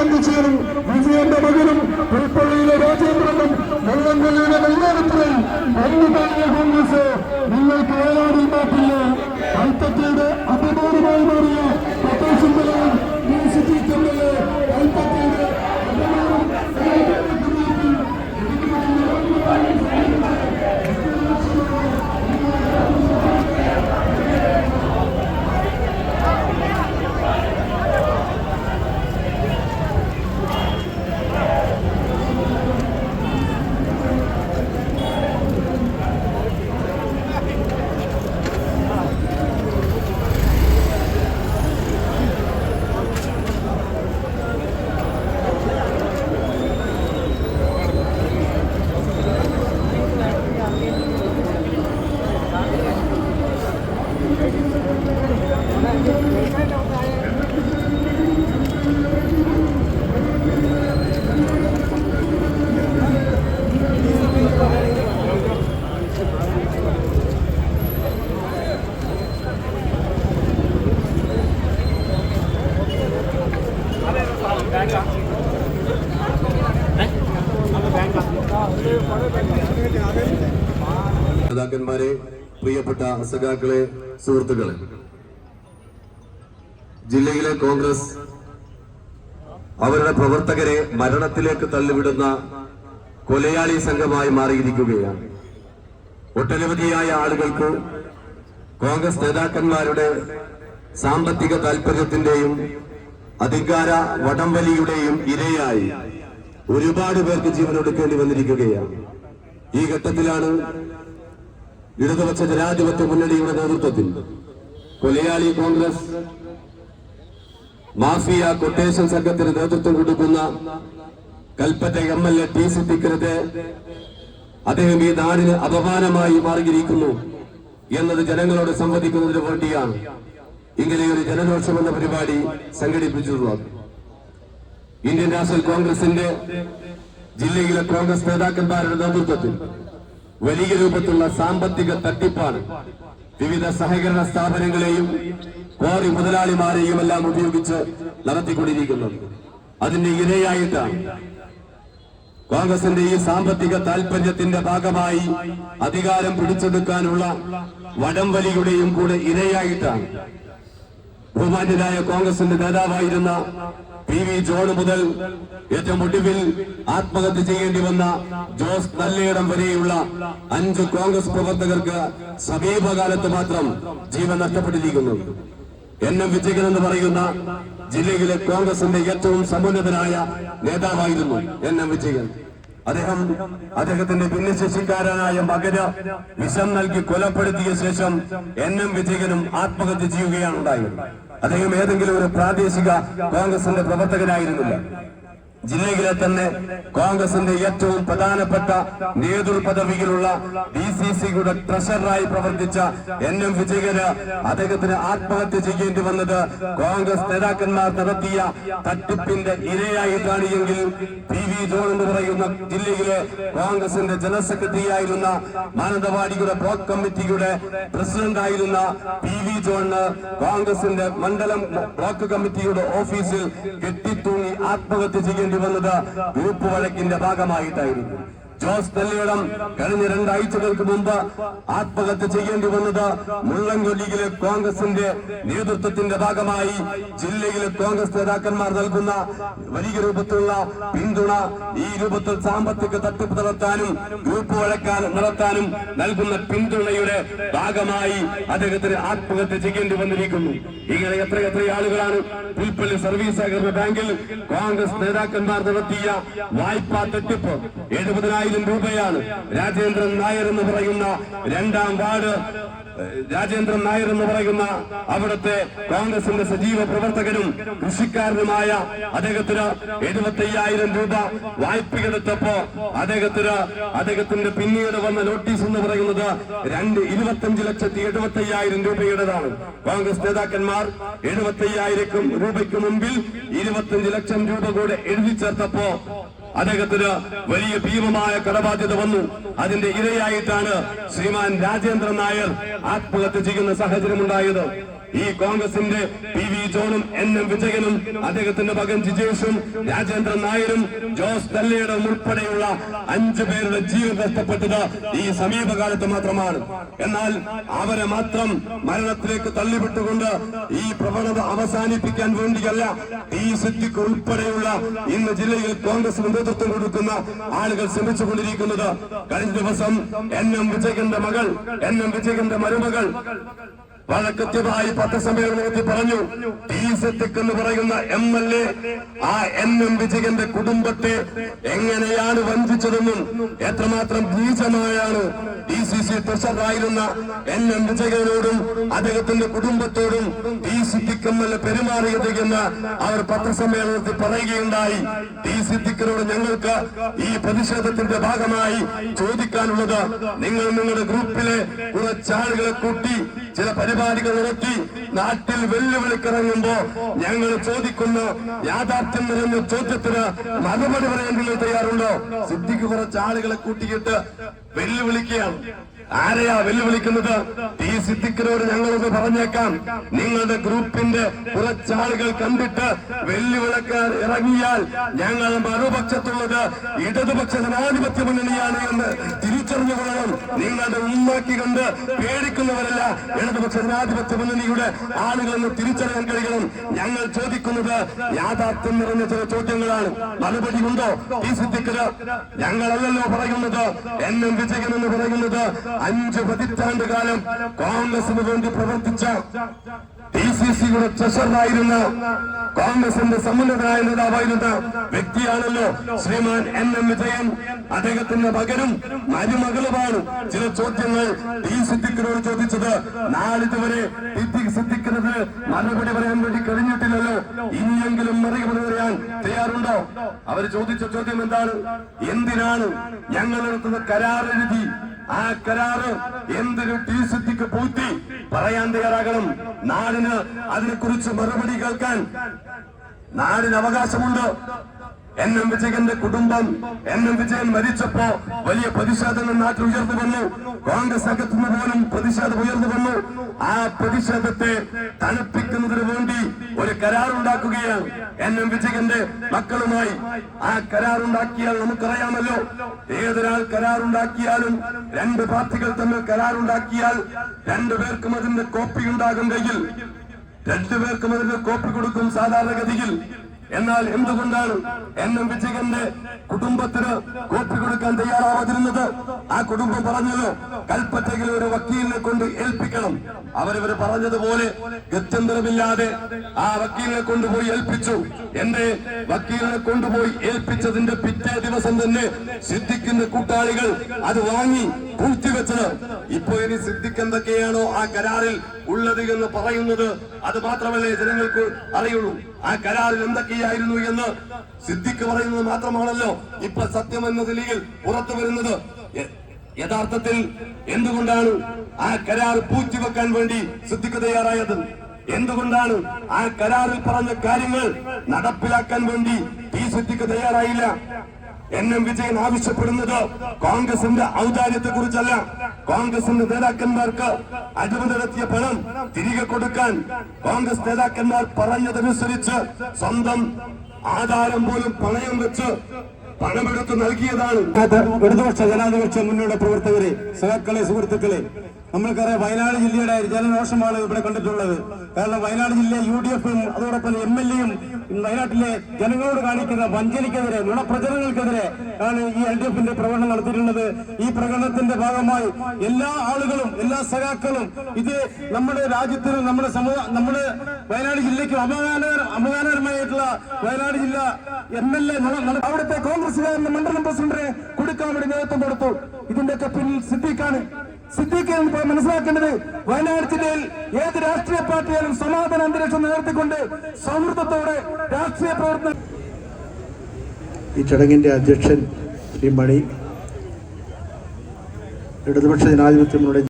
എണ്ണം വിജയന്റെ മകനും പുൽപ്പള്ളിയിലെ രാജേന്ദ്രനും വെള്ളംകൊള്ളിയിലെ വെള്ളാരത്തിലും അന്ന് കോൺഗ്രസ് നിങ്ങൾക്ക് വയനാടിൽ മാറ്റില്ല. നേതാക്കന്മാരെ പ്രിയപ്പെട്ട സഖാക്കളെ സുഹൃത്തുക്കളെ. ജില്ലയിലെ കോൺഗ്രസ് അവരുടെ പ്രവർത്തകരെ മരണത്തിലേക്ക് തള്ളിവിടുന്ന കൊലയാളി സംഘമായി മാറിയിരിക്കുകയാണ്. ഒട്ടനവധിയായ ആളുകൾക്ക് കോൺഗ്രസ് നേതാക്കന്മാരുടെ സാമ്പത്തിക താൽപര്യത്തിന്റെയും അധികാര വടംവലിയുടെയും ഇരയായി ഒരുപാട് പേർക്ക് ജീവനൊടുക്കേണ്ടി വന്നിരിക്കുകയാണ്. ഈ ഘട്ടത്തിലാണ് ഇടതുപക്ഷ ജനാധിപത്യ മുന്നണിയുടെ നേതൃത്വത്തിൽ കൊലയാളി കോൺഗ്രസ് മാഫിയ കൊട്ടേഷൻ സംഘത്തിന് നേതൃത്വം കൊടുക്കുന്ന Kalpetta M L A T C തിക്കരത്തെ അദ്ദേഹം ഈ നാടിന് അപമാനമായി മാറിയിരിക്കുന്നു എന്നത് ജനങ്ങളോട് സംവദിക്കുന്നതിന് വേണ്ടിയാണ് ഇങ്ങനെ ഒരു ജനരോഷം എന്ന പരിപാടി സംഘടിപ്പിച്ചിട്ടുള്ളത് ഇന്ത്യൻ നാഷണൽ കോൺഗ്രസിന്റെ ജില്ലയിലെ കോൺഗ്രസ് നേതാക്കന്മാരുടെ നേതൃത്വത്തിൽ വലിയ രൂപത്തിലുള്ള സാമ്പത്തിക തട്ടിപ്പാണ്. വിവിധ സഹകരണ സ്ഥാപനങ്ങളെയും കോറി മുതലാളിമാരെയും എല്ലാം ഉപയോഗിച്ച് നടത്തിക്കൊണ്ടിരിക്കുന്നത്. അതിന്റെ ഇരയായിട്ടാണ്. കോൺഗ്രസിന്റെ ഈ സാമ്പത്തിക താൽപര്യത്തിന്റെ ഭാഗമായി അധികാരം പിടിച്ചെടുക്കാനുള്ള വടംവലിയുടെയും കൂടെ ഇരയായിട്ടാണ്. ബഹുമാന്യനായ കോൺഗ്രസിന്റെ നേതാവായിരുന്ന പി വി ജോൺ മുതൽ ഏറ്റവും ഒടുവിൽ ആത്മഹത്യ ചെയ്യേണ്ടി വന്ന ജോസ് നല്ലയിടം വരെയുള്ള അഞ്ച് കോൺഗ്രസ് പ്രവർത്തകർക്ക് സമീപകാലത്ത് മാത്രം ജീവൻ നഷ്ടപ്പെട്ടിരിക്കുന്നു. എൻ എം വിജയൻ എന്ന് പറയുന്ന ജില്ലയിലെ കോൺഗ്രസിന്റെ ഏറ്റവും സമുന്നതനായ നേതാവായിരുന്നു എൻ എം വിജയൻ. അദ്ദേഹം അദ്ദേഹത്തിന്റെ ഭിന്നശേഷിക്കാരനായ മകന് വിഷം നൽകി കൊലപ്പെടുത്തിയ ശേഷം എൻ എം വിജയനും ആത്മഹത്യ ചെയ്യുകയാണ് ഉണ്ടായത്. അദ്ദേഹം ഏതെങ്കിലും ഒരു പ്രാദേശിക കോൺഗ്രസിന്റെ പ്രവർത്തകനായിരുന്നില്ല. ജില്ലയിലെ തന്നെ കോൺഗ്രസിന്റെ ഏറ്റവും പ്രധാനപ്പെട്ട നേതൃപദവിയിലുള്ള ഡി സി സിയുടെ ട്രഷററായി പ്രവർത്തിച്ച എൻ എം വിജയകര് അദ്ദേഹത്തിന് ആത്മഹത്യ ചെയ്യേണ്ടി വന്നത് കോൺഗ്രസ് നേതാക്കന്മാർ നടത്തിയ തട്ടിപ്പിന്റെ ഇരയായിട്ടാണ് എങ്കിൽ പി വി ജോൺ എന്ന് പറയുന്ന ജില്ലയിലെ കോൺഗ്രസിന്റെ ജനറൽ സെക്രട്ടറി ആയിരുന്ന മാനന്തവാടിയുടെ ബ്ലോക്ക് കമ്മിറ്റിയുടെ പ്രസിഡന്റ് ആയിരുന്ന പി വി ജോണിന് കോൺഗ്രസിന്റെ മണ്ഡലം ബ്ലോക്ക് കമ്മിറ്റിയുടെ ഓഫീസിൽ കെട്ടിത്തൂങ്ങി ആത്മഹത്യ ചെയ്യേണ്ടി വന്നത് ഗ്രൂപ്പ് വഴക്കിന്റെ ഭാഗമായിട്ടായിരുന്നു. ജോസ് നെല്ലിയിടം കഴിഞ്ഞ രണ്ടാഴ്ചകൾക്ക് മുമ്പ് ആത്മഹത്യ ചെയ്യേണ്ടി വന്നത് മുള്ളൻകൊല്ലിയിലെ കോൺഗ്രസിന്റെ നേതൃത്വത്തിന്റെ ഭാഗമായി ജില്ലയിലെ കോൺഗ്രസ് നേതാക്കന്മാർ നൽകുന്ന വലിയ രൂപത്തിലുള്ള പിന്തുണ ഈ രൂപത്തിൽ സാമ്പത്തിക തട്ടിപ്പ് നടത്താനും ഗ്രൂപ്പ് വഴക്കാൻ നടത്താനും നൽകുന്ന പിന്തുണയുടെ ഭാഗമായി അദ്ദേഹത്തിന് ആത്മഹത്യ ചെയ്യേണ്ടി വന്നിരിക്കുന്നു. ഇങ്ങനെ എത്ര എത്ര ആളുകളാണ് പുൽപ്പള്ളി സർവീസ് സഹകരണ ബാങ്കിൽ കോൺഗ്രസ് നേതാക്കന്മാർ നടത്തിയ വായ്പാ തട്ടിപ്പ് എഴുപതിനായിരം രൂപയാണ് രാജേന്ദ്രൻ നായർ എന്ന് പറയുന്ന രണ്ടാം വാർഡ് രാജേന്ദ്രൻ നായർ എന്ന് പറയുന്ന അവിടുത്തെ കോൺഗ്രസിന്റെ സജീവ പ്രവർത്തകനും കൃഷിക്കാരനുമായ അദ്ദേഹത്തിന് എഴുപത്തി അയ്യായിരം രൂപ വായ്പയെടുത്തപ്പോ അദ്ദേഹത്തിന് അദ്ദേഹത്തിന്റെ പിന്നീട് വന്ന നോട്ടീസ് എന്ന് പറയുന്നത് രണ്ട് ഇരുപത്തഞ്ച് ലക്ഷത്തി എഴുപത്തി അയ്യായിരം രൂപയുടേതാണ്. കോൺഗ്രസ് നേതാക്കന്മാർ എഴുപത്തി അയ്യായിരം രൂപയ്ക്ക് മുമ്പിൽ ഇരുപത്തഞ്ച് ലക്ഷം രൂപ കൂടെ എഴുതി ചേർത്തപ്പോ അദ്ദേഹത്തിന് വലിയ ഭീമമായ കടബാധ്യത വന്നു. അതിന്റെ ഇരയായിട്ടാണ് ശ്രീമാൻ രാജേന്ദ്രൻ നായർ ആത്മഹത്യ ചെയ്യുന്ന സാഹചര്യമുണ്ടായത്. ഈ കോൺഗ്രസിന്റെ പി വി ജോണും എൻ എം വിജയനും അദ്ദേഹത്തിന്റെ മകൻ ജിജേഷും രാജേന്ദ്രൻ നായരും ജോസ് തല്ലയുടെ ഉൾപ്പെടെയുള്ള അഞ്ചു പേരുടെ ജീവൻ നഷ്ടപ്പെട്ടത് ഈ സമീപകാലത്ത് മാത്രമാണ്. എന്നാൽ അവരെ മാത്രം മരണത്തിലേക്ക് തള്ളിവിട്ടുകൊണ്ട് ഈ പ്രവണത അവസാനിപ്പിക്കാൻ വേണ്ടിയല്ല ഈ സിദ്ദിഖ് ഉൾപ്പെടെയുള്ള ഇന്ന് ജില്ലയിൽ കോൺഗ്രസിന് നേതൃത്വം കൊടുക്കുന്ന ആളുകൾ ശ്രമിച്ചുകൊണ്ടിരിക്കുന്നത്. കഴിഞ്ഞ ദിവസം എൻ എം വിജയന്റെ മകൾ എൻ എം വിജയന്റെ മരുമകൾ കൃത്യമായി പത്രസമ്മേളനത്തിൽ പറഞ്ഞു. ടി എന്ന് പറയുന്ന എം എൽ എ ആ എൻ എം വിജയന്റെ കുടുംബത്തെ എങ്ങനെയാണ് വഞ്ചിച്ചതെന്നും എത്രമാത്രം നീചമായാണ് ഡി സി സി ട്രഷറായിരുന്ന എൻ എം വിജയനോടും അദ്ദേഹത്തിന്റെ കുടുംബത്തോടും T Siddique M L A പെരുമാറിയത് എന്ന് അവർ പത്രസമ്മേളനത്തിൽ പറയുകയുണ്ടായി. ടി സിദ്ദിഖിനോട് ഞങ്ങൾക്ക് ഈ പ്രതിഷേധത്തിന്റെ ഭാഗമായി ചോദിക്കാനുള്ളത് നിങ്ങൾ നിങ്ങളുടെ ഗ്രൂപ്പിലെ കുറച്ചാളുകളെ കൂട്ടി ചില പരിപാടികൾ നടത്തി നാട്ടിൽ വെല്ലുവിളിക്കിറങ്ങുമ്പോ ഞങ്ങൾ ചോദിക്കുന്ന യാഥാർത്ഥ്യം നിറഞ്ഞ ചോദ്യത്തിന് മറുപടി പറയാൻ നിങ്ങൾ തയ്യാറുണ്ടോ? സിദ്ധിക്ക് കുറച്ച് ആളുകളെ കൂട്ടിയിട്ട് വെല്ലുവിളിക്കുകയാണ്. ആരെയാ വെല്ലുവിളിക്കുന്നത്? ഈ സിദ്ധിക്കിനോട് ഞങ്ങളൊന്ന് പറഞ്ഞേക്കാം. നിങ്ങളുടെ ഗ്രൂപ്പിന്റെ കുറച്ചാളുകൾ കണ്ടിട്ട് വെല്ലുവിളക്കാൻ ഇറങ്ങിയാൽ ഞങ്ങൾ മറുപക്ഷത്തുള്ളത് ഇടതുപക്ഷ ജനാധിപത്യ മുന്നണിയാണ് എന്ന് തിരിച്ചറിഞ്ഞു കൊള്ളണം നിങ്ങളുടെ ഉമ്മാക്കി കണ്ട് പേടിക്കുന്നവരല്ല. ഇടതുപക്ഷ ജനാധിപത്യ മുന്നണിയുടെ ആളുകളെന്ന് തിരിച്ചറിയാൻ കഴിയണം. ഞങ്ങൾ ചോദിക്കുന്നത് യാഥാർത്ഥ്യം നിറഞ്ഞ ചില ചോദ്യങ്ങളാണ്. മറുപടി ഉണ്ടോ? ഈ സിദ്ധിക്കുക ഞങ്ങളല്ലല്ലോ പറയുന്നത്. എൻ എം വിജയൻ എന്ന് പറയുന്നത് അഞ്ച് പതിറ്റാണ്ട് കാലം കോൺഗ്രസിന് വേണ്ടി പ്രവർത്തിച്ച ഡി സി സിയുടെ ട്രഷറായിരുന്ന കോൺഗ്രസിന്റെ സമുന്നതനായ നേതാവായിരുന്ന വ്യക്തിയാണല്ലോ ശ്രീമാൻ എൻ എം വിജയൻ. അദ്ദേഹത്തിന്റെ മകനും മരുമകളുമാണ്. ചില ചോദ്യങ്ങൾ ടി സിദ്ദിഖിനോട് ചോദിച്ചത് നാളിതുവരെ സിദ്ദിഖ് സിദ്ദിഖിനത് മറുപടി പറയാൻ വേണ്ടി കഴിഞ്ഞിട്ടില്ലല്ലോ. ഇനിയെങ്കിലും മറുപടി പറയാൻ തയ്യാറുണ്ടോ? അവർ ചോദിച്ച ചോദ്യം എന്താണ്? എന്തിനാണ് ഞങ്ങൾ നടത്തുന്ന കരാർ എഴുതി ആ കരാറ് എന്തൊരു ടി സിദ്ദിഖ് പൂത്തി പറയാൻ തയ്യാറാകണം. നാടിന് അതിനെക്കുറിച്ച് മറുപടി കേൾക്കാൻ നാടിന് അവകാശമുണ്ട്. എൻ എം വിജയന്റെ കുടുംബം എൻ എം വിജയൻ മരിച്ചപ്പോ വലിയ പ്രതിഷേധങ്ങൾ നാട്ടിൽ ഉയർന്നു വന്നു. കോൺഗ്രസ് അകത്തുനിന്ന് പോലും പ്രതിഷേധം ഉയർന്നു വന്നു. ആ പ്രതിഷേധത്തെ തണുപ്പിക്കുന്നതിന് വേണ്ടി ഒരു കരാറുണ്ടാക്കുകയാണ് എൻ എം വിജയന്റെ മക്കളുമായി. ആ കരാറുണ്ടാക്കിയാൽ നമുക്കറിയാമല്ലോ. ഏതൊരാൾ കരാറുണ്ടാക്കിയാലും രണ്ട് പാർട്ടികൾ തമ്മിൽ കരാറുണ്ടാക്കിയാൽ രണ്ടുപേർക്കും അതിന്റെ കോപ്പി ഉണ്ടാകുന്നെങ്കിൽ രണ്ടുപേർക്കും അതിന്റെ കോപ്പി കൊടുക്കും സാധാരണഗതിയിൽ. എന്നാൽ എന്തുകൊണ്ടാണ് എൻ എം വിജയന്റെ കുടുംബത്തിന് കോപ്പി കൊടുക്കാൻ തയ്യാറാവാതിരുന്നത്? ആ കുടുംബം പറഞ്ഞത് കൽപ്പറ്റയിൽ ഒരു വക്കീലിനെ കൊണ്ട് ഏൽപ്പിക്കണം. അവരവർ പറഞ്ഞതുപോലെ ഗത്യന്തരമില്ലാതെ ആ വക്കീലിനെ കൊണ്ടുപോയി ഏൽപ്പിച്ചു. എന്റെ വക്കീലിനെ കൊണ്ടുപോയി ഏൽപ്പിച്ചതിന്റെ പിറ്റേ ദിവസം തന്നെ സിദ്ധിക്കുന്ന കൂട്ടാളികൾ അത് വാങ്ങി പൂഴ്ത്തിവെച്ചത്. ഇപ്പൊ ഇനി സിദ്ദിഖ് എന്തൊക്കെയാണോ ആ കരാറിൽ ഉള്ളത് എന്ന് പറയുന്നത് അത് മാത്രമല്ലേ ജനങ്ങൾക്ക് അറിയുള്ളൂ. ആ കരാറിൽ എന്തൊക്കെയായിരുന്നു എന്ന് സിദ്ദിഖ് പറയുന്നത് മാത്രമാണല്ലോ ഇപ്പൊ സത്യം എന്ന നിലയിൽ പുറത്തു വരുന്നത്. യഥാർത്ഥത്തിൽ എന്തുകൊണ്ടാണ് ആ കരാർ പൂഴ്ത്തിവെക്കാൻ വേണ്ടി സിദ്ദിഖ് തയ്യാറായത്? എന്തുകൊണ്ടാണ് ആ കരാറിൽ പറഞ്ഞ കാര്യങ്ങൾ നടപ്പിലാക്കാൻ വേണ്ടി ഈ സിദ്ദിഖ് തയ്യാറായില്ല? എൻ എം വിജയൻ ആവശ്യപ്പെടുന്നത് കോൺഗ്രസിന്റെ ഔദാര്യത്തെ കുറിച്ചല്ല കോൺഗ്രസിന്റെ നേതാക്കന്മാർക്ക് അഴിമതി പണം തിരികെ കൊടുക്കാൻ കോൺഗ്രസ് നേതാക്കന്മാർ പറഞ്ഞതനുസരിച്ച് സ്വന്തം ആധാരം പോലും പണയം വെച്ച് പണമെടുത്ത് നൽകിയതാണ്. ഇടതുപക്ഷ ജനാധിപക്ഷ മുന്നോട്ട് പ്രവർത്തകരെ സഹാക്കളെ സുഹൃത്തുക്കളെ നമ്മൾക്കറിയാം വയനാട് ജില്ലയുടെ ജനരോഷമാണ് ഇവിടെ കണ്ടിട്ടുള്ളത്. കാരണം വയനാട് ജില്ലയിൽ യു ഡി എഫും അതോടൊപ്പം എം എൽ എയും വയനാട്ടിലെ ജനങ്ങളോട് കാണിക്കുന്ന വഞ്ചനയ്ക്കെതിരെ നുണപ്രചരണങ്ങൾക്കെതിരെ ആണ് ഈ എൽ ഡി എഫിന്റെ പ്രകടനം നടത്തിയിട്ടുള്ളത്. ഈ പ്രകടനത്തിന്റെ ഭാഗമായി എല്ലാ ആളുകളും എല്ലാ സഖാക്കളും ഇത് നമ്മുടെ രാജ്യത്തിനും നമ്മുടെ സമൂഹ നമ്മുടെ വയനാട് ജില്ലയ്ക്കും അപമാന അപമാനകരമായിട്ടുള്ള വയനാട് ജില്ല എം എൽ എ അവിടുത്തെ കോൺഗ്രസുകാരന്റെ മണ്ഡലം പ്രസിഡന്റിനെ കൊടുക്കാൻ വേണ്ടി നേതൃത്വം കൊടുത്തു. ഇതിന്റെയൊക്കെ പിന്നിൽ സിദ്ദീഖാണ്. സിദ്ദീഖ് ഇപ്പോൾ മനസ്സിലാക്കേണ്ടത് വയനാട് ജില്ലയിൽ ഏത് രാഷ്ട്രീയ പാർട്ടിയാലും സമാധാന അന്തരീക്ഷം നിലനിർത്തിക്കൊണ്ട് സൗഹൃദത്തോടെ രാഷ്ട്രീയ പ്രവർത്തനം ഈ ചടങ്ങിന്റെ അധ്യക്ഷൻ ശ്രീ മണി ഇടതുപക്ഷ ജനാധിപത്യ മുന്നണി